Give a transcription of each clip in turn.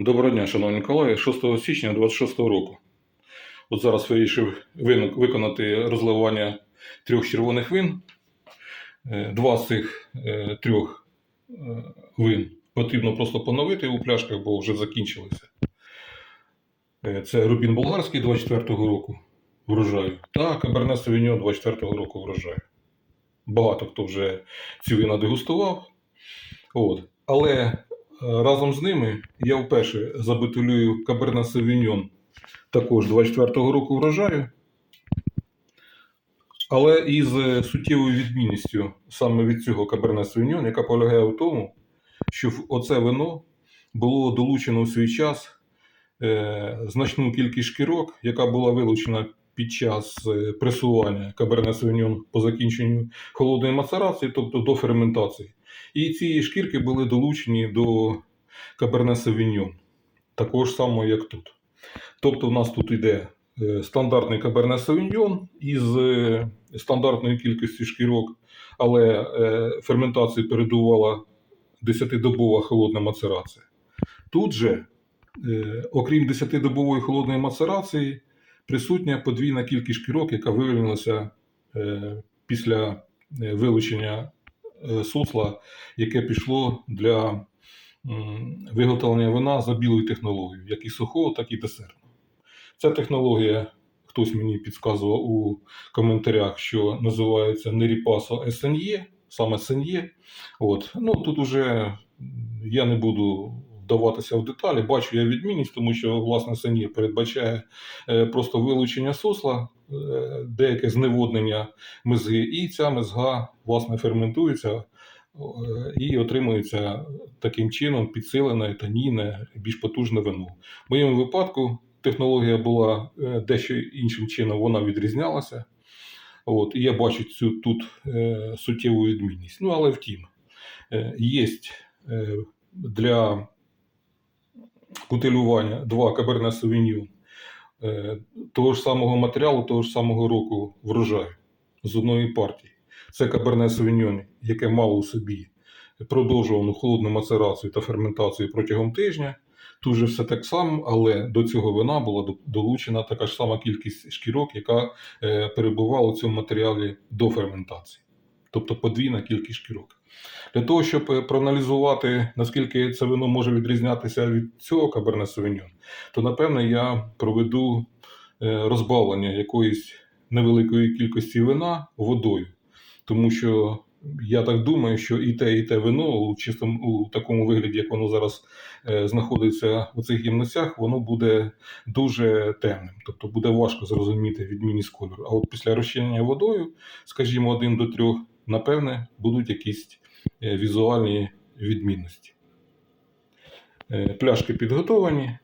Доброго дня, шановні колеги. 6 січня 26 року. От зараз вирішив виконати розливання трьох червоних вин. Е, Два з цих е, трьох е, вин потрібно просто поновити у пляшках, бо вже закінчилися. Це Рубін Болгарський 24-го року врожаю та Каберне Савіньон 24-го року врожаю. Багато хто вже ці вина дегустував. От. Але разом з ними я вперше забутилюю Каберне Савіньон також 24-го року врожаю. Але із е, суттєвою відмінністю саме від цього Каберне Савіньон, яка полягає в тому, що оце вино було долучено у свій час е, значну кількість шкірок, яка була вилучена під час е, пресування Каберне Савіньон по закінченню холодної мацерації, тобто до ферментації. І ці шкірки були долучені до Каберне Савіньон, також само, як тут. Тобто, в нас тут йде е, стандартний Каберне Савіньон із е, стандартною кількістю шкірок, але е, ферментацію передувала 10-добова холодна мацерація. Тут же, окрім 10-добової холодної мацерації, присутня подвійна кількість шкірок, яка вивільнилася е, після вилучення сусла, яке пішло для виготовлення вина за білою технологією, як і сухого, так і десертного. Ця технологія, хтось мені підказував у коментарях, що називається Неріпасо СНЄ, саме СНЄ. От. Ну, тут уже я не буду вдаватися в деталі, бачу я відмінність, тому що власне СНЄ передбачає е, просто вилучення сусла, е, деяке зневоднення мезги, і ця мезга власне ферментується е, і отримується таким чином підсилене, таніне, більш потужне вино. В моєму випадку технологія була е, дещо іншим чином, вона відрізнялася. От, і я бачу цю тут е, суттєву відмінність. Ну, але втім, е, є е, для бутилювання два Каберне е, того ж самого матеріалу, того ж самого року врожаю з одної партії. Це Каберне Савіньйон, яке мало у собі продовжувану холодну мацерацію та ферментацію протягом тижня. Тут же все так само, але до цього вина була долучена така ж сама кількість шкірок, яка е, перебувала у цьому матеріалі до ферментації. Тобто подвійна кількість шкірок. Для того, щоб е, проаналізувати, наскільки це вино може відрізнятися від цього Каберне Савіньон, то напевне я проведу е, розбавлення якоїсь невеликої кількості вина водою. Тому що я так думаю, що і те, і те вино у чистому у такому вигляді, як воно зараз е, знаходиться у цих ємностях, воно буде дуже темним. Тобто буде важко зрозуміти відмінність кольору. А от після розчинення водою, скажімо, один до трьох, напевне, будуть якісь візуальні відмінності. Е, Пляшки підготовані.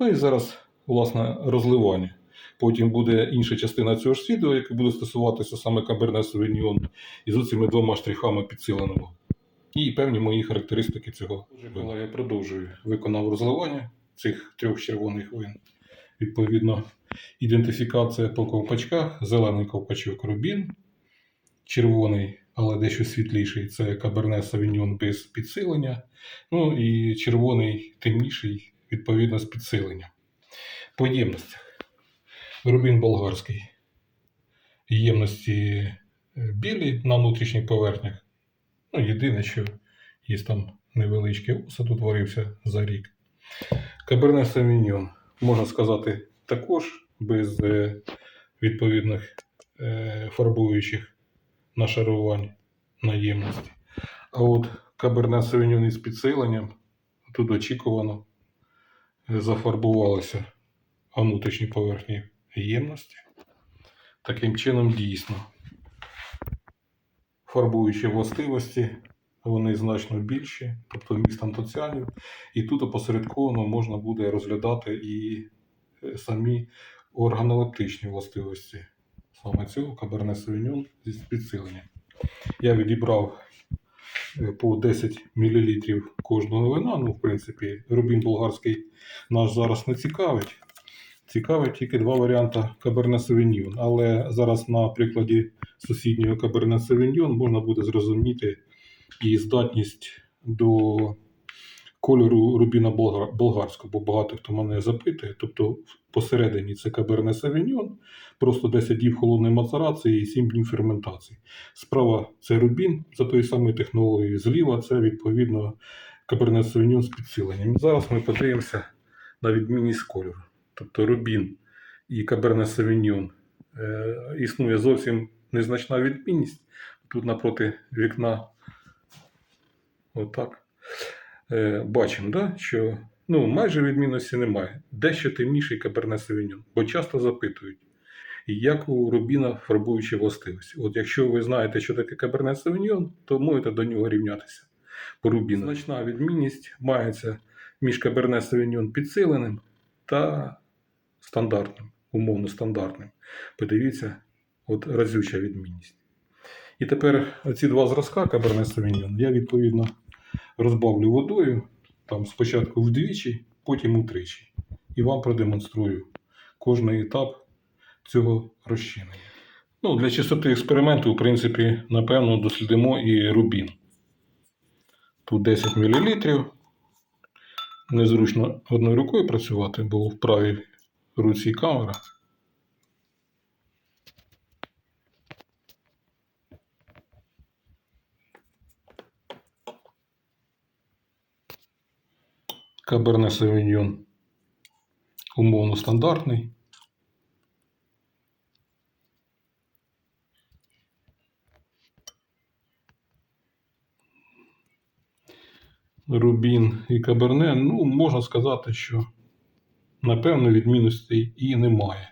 Ну і зараз, власне, розливання. Потім буде інша частина цього ж відео, яке буде стосуватися саме Каберне Савіньйон із цими двома штрихами підсиленого. І певні мої характеристики цього. Коли я продовжую виконав розливання цих трьох червоних вин. Відповідно, ідентифікація по ковпачках, зелений ковпачок Рубін, червоний, але дещо світліший це Каберне Савіньон без підсилення. Ну і червоний темніший, відповідно, з підсиленням. По ємностях. Рубін болгарський. Ємності е, білі на внутрішніх поверхнях. Ну, єдине, що є там невеличкий осад утворився за рік. Каберне Савіньон, можна сказати, також без е, відповідних е, фарбуючих нашарувань на ємності. А от Каберне Савіньон із підсиленням тут очікувано е, зафарбувалося внутрішні поверхні ємності. Таким чином, дійсно, фарбуючі властивості, вони значно більші, тобто вміст антоціанів. І тут опосередковано можна буде розглядати і е, самі органолептичні властивості саме цього Каберне Савіньон з підсиленням. Я відібрав е, по 10 мл кожного вина. Ну, в принципі, рубін болгарський нас зараз не цікавить. Цікавить тільки два варіанти Каберне Савіньйон. Але зараз на прикладі сусіднього Каберне Савіньйон можна буде зрозуміти і здатність до кольору рубіна болгарського, бо багато хто мене запитує. Тобто посередині це каберне савіньон, просто 10 днів холодної мацерації і 7 днів ферментації. Справа це рубін за тою самою технологією, зліва це відповідно каберне савіньон з підсиленням. Зараз ми подивимося на відмінність кольору. Тобто рубін і каберне савіньон е, існує зовсім незначна відмінність. Тут напроти вікна отак. Е, бачимо, да, що ну, майже відмінності немає. Дещо темніший каберне савіньон, бо часто запитують, як у рубіна фарбуючі властивості. От якщо ви знаєте, що таке каберне савіньон, то можете до нього рівнятися по рубіну. Значна відмінність мається між каберне савіньон підсиленим та стандартним, умовно стандартним. Подивіться, от разюча відмінність. І тепер ці два зразка каберне савіньон я відповідно розбавлю водою, там спочатку вдвічі, потім утричі. І вам продемонструю кожний етап цього розчинення. Ну, для чистоти експерименту, в принципі, напевно, дослідимо і рубін. Тут 10 мл. Незручно одною рукою працювати, бо в правій руці камера. Каберне Савіньйон умовно стандартний. Рубін і Каберне, ну, можна сказати, що напевно відмінностей і немає.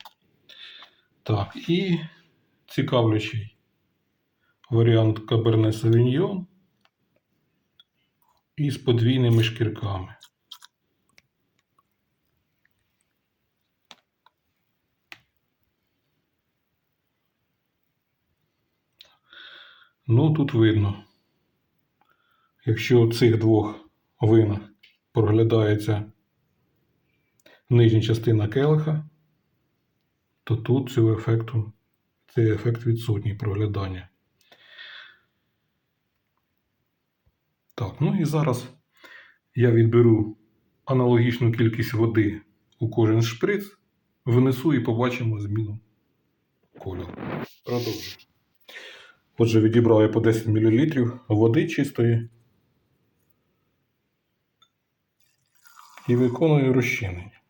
Так, і цікавлячий варіант Каберне Савіньйон із подвійними шкірками. Ну, тут видно. Якщо в цих двох винах проглядається нижня частина келиха, то тут цього ефекту, цей ефект відсутній проглядання. Так, ну і зараз я відберу аналогічну кількість води у кожен шприц, внесу і побачимо зміну кольору. Продовжую. Отже, відібрав я по 10 мл води чистої і виконую розчинення.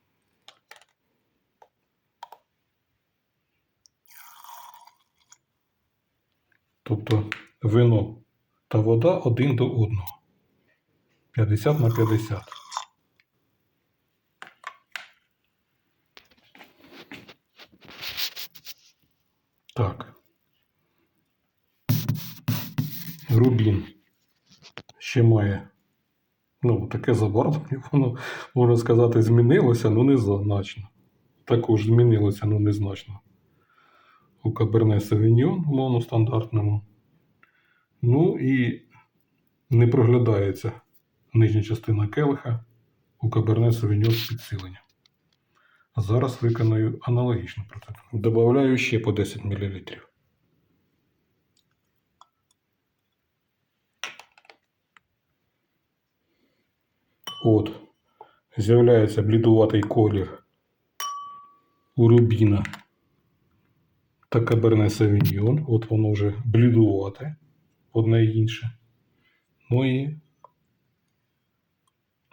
Тобто вино та вода один до одного. 50 на 50. Так. Рубін ще має ну, таке забарвлення, воно, можна сказати, змінилося, але незначно. Також змінилося, але незначно. У Каберне Савіньон, умовно стандартному. Ну і не проглядається нижня частина келиха у Каберне Савіньон з підсиленням. Зараз виконую аналогічну процедуру. Добавляю ще по 10 мл. От, з'являється блідуватий колір у рубіна та каберне савіньйон. От воно вже блідувате, одне і інше. Ну і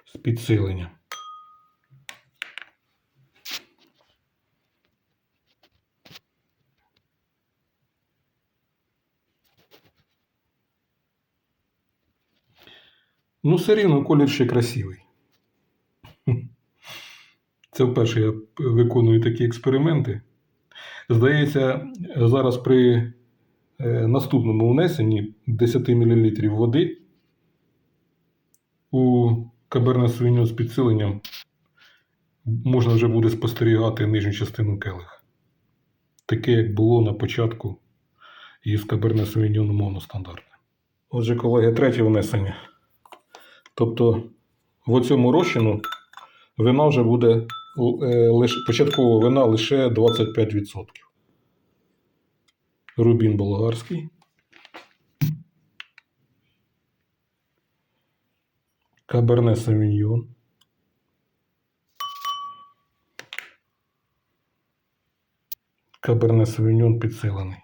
з підсиленням. Ну, все рівно колір ще красивий. Це вперше я виконую такі експерименти. Здається, зараз при е, наступному внесенні 10 мл води у каберне свиньо з підсиленням можна вже буде спостерігати нижню частину келих. Таке, як було на початку із каберне свиньон моностандартне. Отже, колеги, третє внесення. Тобто в цьому розчину вина вже буде е, початкова вина лише 25%. Рубін болгарський. Каберне Савіньйон. Каберне Савіньйон підсилений.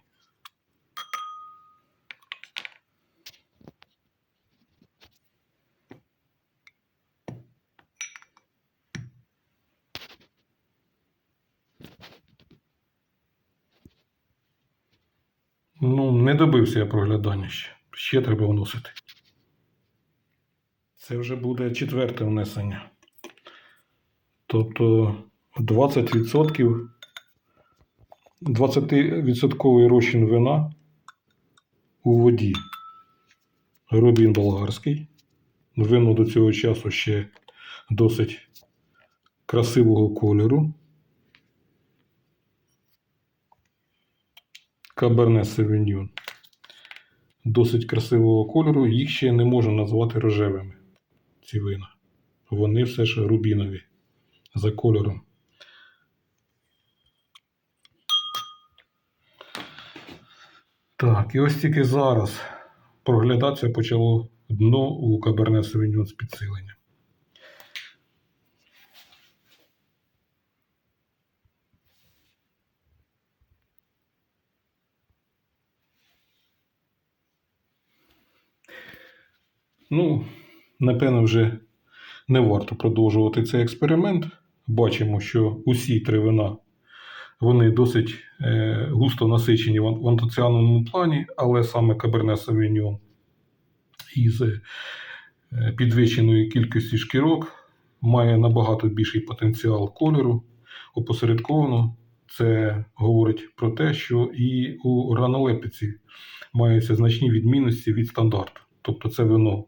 Ну, не добився я проглядання ще. Ще треба вносити. Це вже буде четверте внесення. Тобто 20% 20% розчин вина у воді. Рубін болгарський. Вино до цього часу ще досить красивого кольору. Каберне Савіньйон. Досить красивого кольору. Їх ще не можна назвати рожевими. Ці вина. Вони все ж рубінові за кольором. Так, і ось тільки зараз проглядатися почало дно у Каберне Савіньйон з підсиленням. Ну, напевно, вже не варто продовжувати цей експеримент. Бачимо, що усі три вина вони досить е, густо насичені в ан- в антоціанному плані, але саме Каберне Савіньон із е, підвищеною кількістю шкірок має набагато більший потенціал кольору. Опосередковано це говорить про те, що і у ранолепиці маються значні відмінності від стандарту. Тобто це вино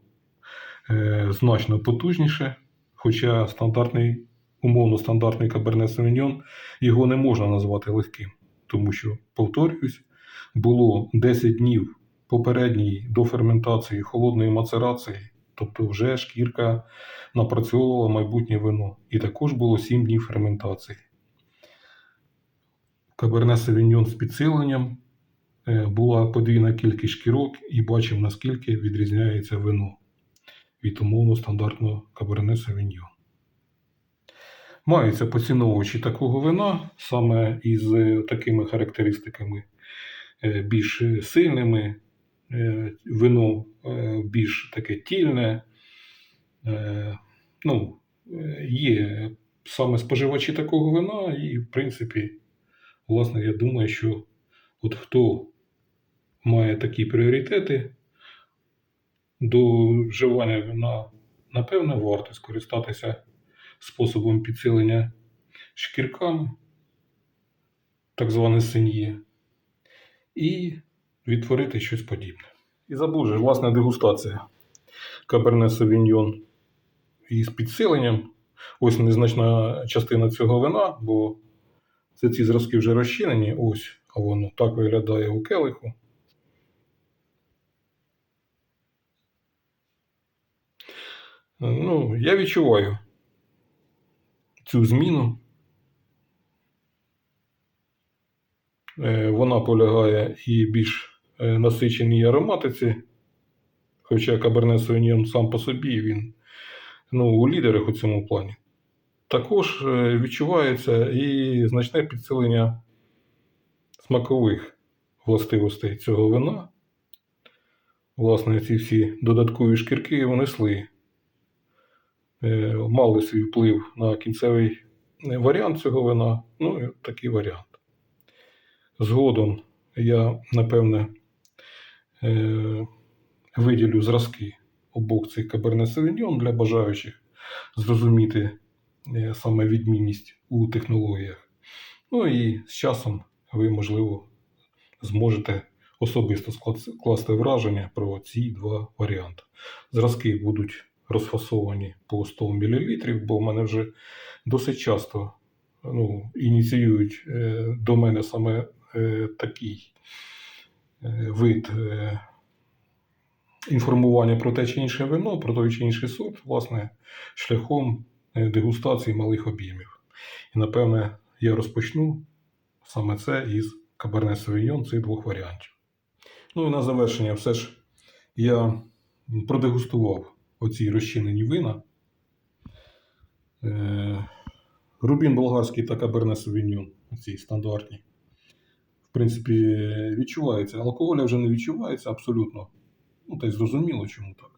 значно потужніше, хоча стандартний, умовно стандартний Каберне Савіньон його не можна назвати легким, тому що, повторююсь, було 10 днів попередньої до ферментації холодної мацерації, тобто вже шкірка напрацьовувала майбутнє вино. І також було 7 днів ферментації. Каберне Савіньон з підсиленням е, була подвійна кількість шкірок і бачив, наскільки відрізняється вино від умовно стандартного Каберне Савіньон. Маються поціновувачі такого вина саме із е, такими характеристиками е, більш сильними, е, вино більш таке тільне. Ну, є саме споживачі такого вина, і, в принципі, власне, я думаю, що от хто має такі пріоритети до вживання вина, напевно, варто скористатися способом підсилення шкірками, так зване синьє, і відтворити щось подібне. І забув же, власне, дегустація. Каберне Савіньйон із підсиленням. Ось незначна частина цього вина, бо це ці зразки вже розчинені. Ось, а воно так виглядає у келиху. Ну, я відчуваю цю зміну. Е, Вона полягає і більш е, насиченій ароматиці, хоча Каберне Савіньйон сам по собі він ну, у лідерах у цьому плані. Також е, відчувається і значне підсилення смакових властивостей цього вина. Власне, ці всі додаткові шкірки е, мали свій вплив на кінцевий е, варіант цього вина. Ну, і такий варіант. Згодом я, напевне, е, виділю зразки обох цих Каберне Савіньйон для бажаючих зрозуміти е, саме відмінність у технологіях. Ну і з часом ви, можливо, зможете особисто скласти враження про ці два варіанти. Зразки будуть розфасовані по 100 мл, бо в мене вже досить часто ну, ініціюють е, до мене саме е, такий е, вид інформування про те чи інше вино, про той чи інший сорт, власне, шляхом дегустації малих об'ємів. І, напевне, я розпочну саме це із Каберне Савіньон цих двох варіантів. Ну і на завершення, все ж я продегустував оці розчинені вина. Е, Рубін болгарський та Каберне Совіньон, ці стандартні. В принципі, відчувається. Алкоголя вже не відчувається абсолютно. Ну, та й зрозуміло, чому так.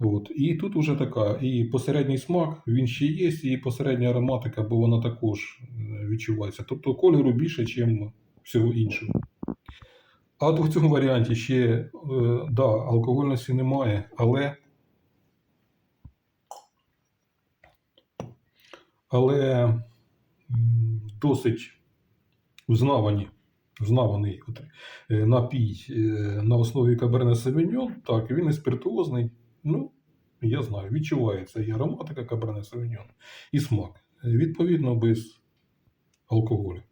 От. І тут уже така, і посередній смак, він ще є, і посередня ароматика, бо вона також е, відчувається. Тобто кольору більше, ніж всього іншого. А от в цьому варіанті ще, е, да, алкогольності немає, але. Але досить взнавані, взнаваний е, напій е, на основі Каберне Савіньон, так, він і спиртуозний. Ну, я знаю, відчувається і ароматика Каберне Савіньон, і смак. Відповідно, без алкоголю.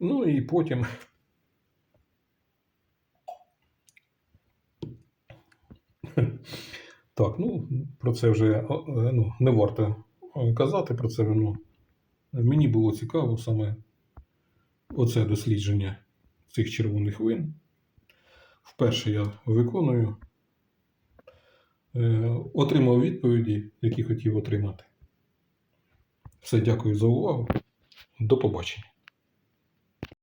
Ну і потім. Так, ну про це вже е, ну, не варто казати про це вино. Мені було цікаво саме оце дослідження цих червоних вин. Вперше я виконую. Е, Отримав відповіді, які хотів отримати. Все, дякую за увагу. До побачення.